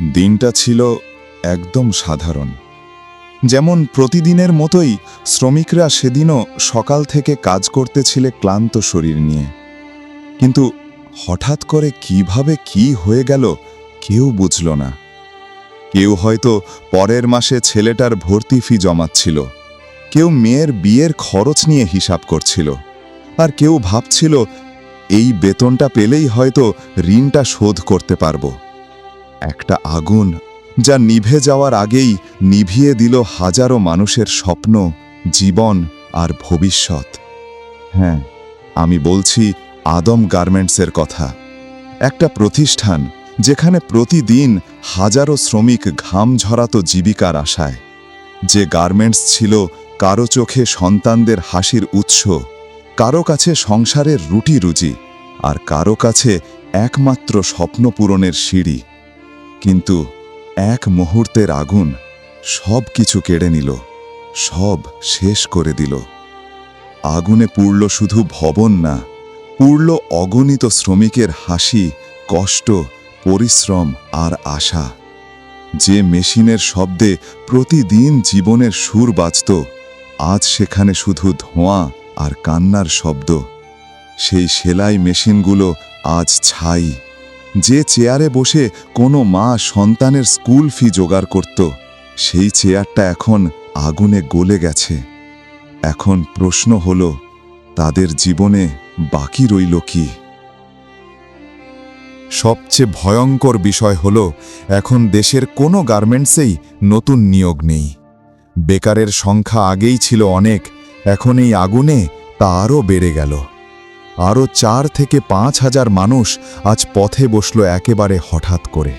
দিনটা ছিল একদম সাধারণ। যেমন প্রতিদিনের মতোই শ্রমিকরা সেদিনও সকাল থেকে কাজ করতেছিলে ক্লান্ত শরীর নিয়ে। কিন্তু হঠাৎ করে কীভাবে কি হয়ে গেল কেউ বুঝল না। কেউ হয়তো পরের মাসে ছেলেটার ভর্তি ফি জমাচ্ছিল। কেউ মেয়ের বিয়ের খরচ নিয়ে হিসাব করছিল। আর কেউ ভাবছিল, এই বেতনটা পেলেই হয়তো ঋণটা শোধ করতে পারব। একটা আগুন, যা নিভে যাওয়ার আগেই নিভিয়ে দিল হাজারো মানুষের স্বপ্ন, জীবন আর ভবিষ্যৎ। হ্যাঁ আমি বলছি আদম গার্মেন্টসের কথা। একটা প্রতিষ্ঠান যেখানে প্রতিদিন হাজারো শ্রমিক ঘাম ঝরাতো জীবিকার আশায়। যে গার্মেন্টস ছিল কারও চোখে সন্তানদের হাসির উৎস, কারও কাছে সংসারের রুটি রুজি আর কারও কাছে একমাত্র স্বপ্ন পূরণের সিঁড়ি। কিন্তু এক মুহূর্তের আগুন সব কিছু কেড়ে নিল, সব শেষ করে দিল। আগুনে পুড়ল শুধু ভবন না, পুড়ল অগণিত শ্রমিকের হাসি, কষ্ট, পরিশ্রম আর আশা। যে মেশিনের শব্দে প্রতিদিন জীবনের সুর বাজত, আজ সেখানে শুধু ধোঁয়া আর কান্নার শব্দ। সেই সেলাই মেশিনগুলো আজ ছাই। যে চেয়ারে বসে কোনো মা সন্তানের স্কুল ফি জোগাড় করত, সেই চেয়ারটা এখন আগুনে গলে গেছে। এখন প্রশ্ন হল, তাদের জীবনে বাকি রইল কি? সবচেয়ে ভয়ঙ্কর বিষয় হল, এখন দেশের কোনো গার্মেন্টসেই নতুন নিয়োগ নেই। বেকারের সংখ্যা আগেই ছিল অনেক, এখন এই আগুনে তা আরও বেড়ে গেল। আরও চার থেকে পাঁচ হাজার মানুষ আজ পথে বসল একেবারে হঠাৎ করে।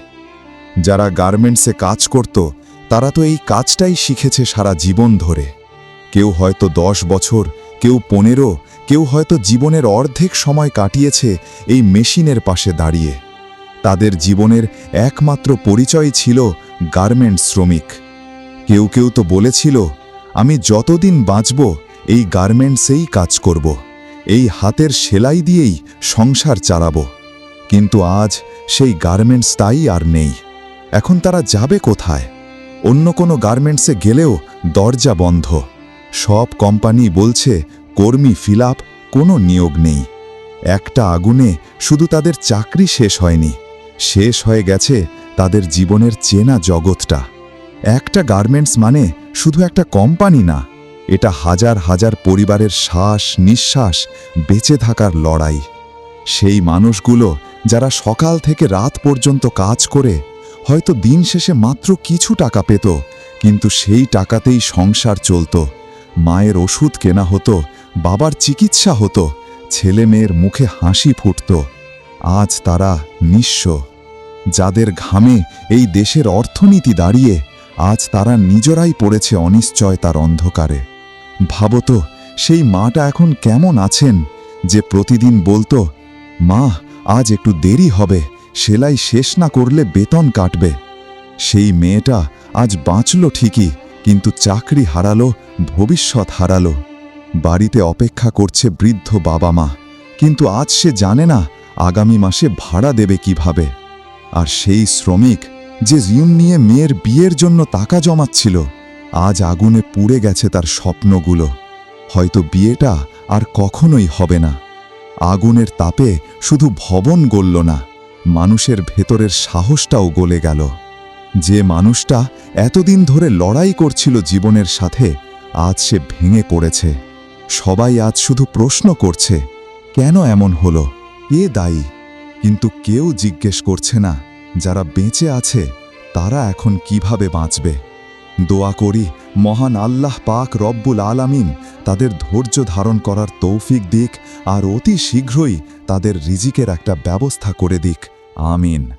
যারা গার্মেন্টসে কাজ করত, তারা তো এই কাজটাই শিখেছে সারা জীবন ধরে। কেউ হয়তো দশ বছর, কেউ পনেরো, কেউ হয়তো জীবনের অর্ধেক সময় কাটিয়েছে এই মেশিনের পাশে দাঁড়িয়ে। তাদের জীবনের একমাত্র পরিচয় ছিল গার্মেন্টস শ্রমিক। কেউ কেউ তো বলেছিল, আমি যতদিন বাঁচব, এই গার্মেন্টসেই কাজ করব। এই হাতের সেলাই দিয়েই সংসার চালাব। কিন্তু আজ সেই গার্মেন্টস তাই আর নেই। এখন তারা যাবে কোথায়? অন্য কোনো গার্মেন্টসে গেলেও দরজা বন্ধ। সব কোম্পানি বলছে, কর্মী ফিল কোনো নিয়োগ নেই। একটা আগুনে শুধু তাদের চাকরি শেষ হয়নি। শেষ হয়ে গেছে তাদের জীবনের চেনা জগৎটা। একটা গার্মেন্টস মানে শুধু একটা কোম্পানি না। এটা হাজার হাজার পরিবারের শ্বাস নিঃশ্বাস বেঁচে থাকার লড়াই। সেই মানুষগুলো যারা সকাল থেকে রাত পর্যন্ত কাজ করে, হয়তো দিন শেষে মাত্র কিছু টাকা পেত, কিন্তু সেই টাকাতেই সংসার চলত। মায়ের ওষুধ কেনা হতো, বাবার চিকিৎসা হতো ছেলে মেয়ের মুখে হাসি ফুটত। আজ তারা নিঃস্ব। যাদের ঘামে এই দেশের অর্থনীতি দাঁড়িয়ে, আজ তারা নিজেরাই পড়েছে অনিশ্চয়তার অন্ধকারে। ভাবত সেই মাটা এখন কেমন আছেন? যে প্রতিদিন বলতো, মা, আজ একটু দেরি হবে, সেলাই শেষ না করলে বেতন কাটবে। সেই মেয়েটা আজ বাঁচল ঠিকই, কিন্তু চাকরি হারালো, ভবিষ্যৎ হারালো। বাড়িতে অপেক্ষা করছে বৃদ্ধ বাবা মা, কিন্তু আজ সে জানে না, আগামী মাসে ভাড়া দেবে কীভাবে। আর সেই শ্রমিক, যে ঋণ নিয়ে মেয়ের বিয়ের জন্য টাকা জমাচ্ছিল আজ আগুনে পুড়ে গেছে তার স্বপ্নগুলো। হয়তো বিয়েটা আর কখনোই হবে না। আগুনের তাপে শুধু ভবন গলল না, মানুষের ভেতরের সাহসটাও গলে গেল। যে মানুষটা এতদিন ধরে লড়াই করছিল জীবনের সাথে, আজ সে ভেঙে পড়েছে। সবাই আজ শুধু প্রশ্ন করছে, কেন এমন হলো? এ দায়ী? কিন্তু কেউ জিজ্ঞেস করছে না, যারা বেঁচে আছে, তারা এখন কীভাবে বাঁচবে? দোয়া করি, মহান আল্লাহ পাক রব্বুল আলামিন তাদের ধৈর্য ধারণ করার তৌফিক দিক আর অতি শীঘ্রই তাদের রিজিকের একটা ব্যবস্থা করে দিক। আমিন।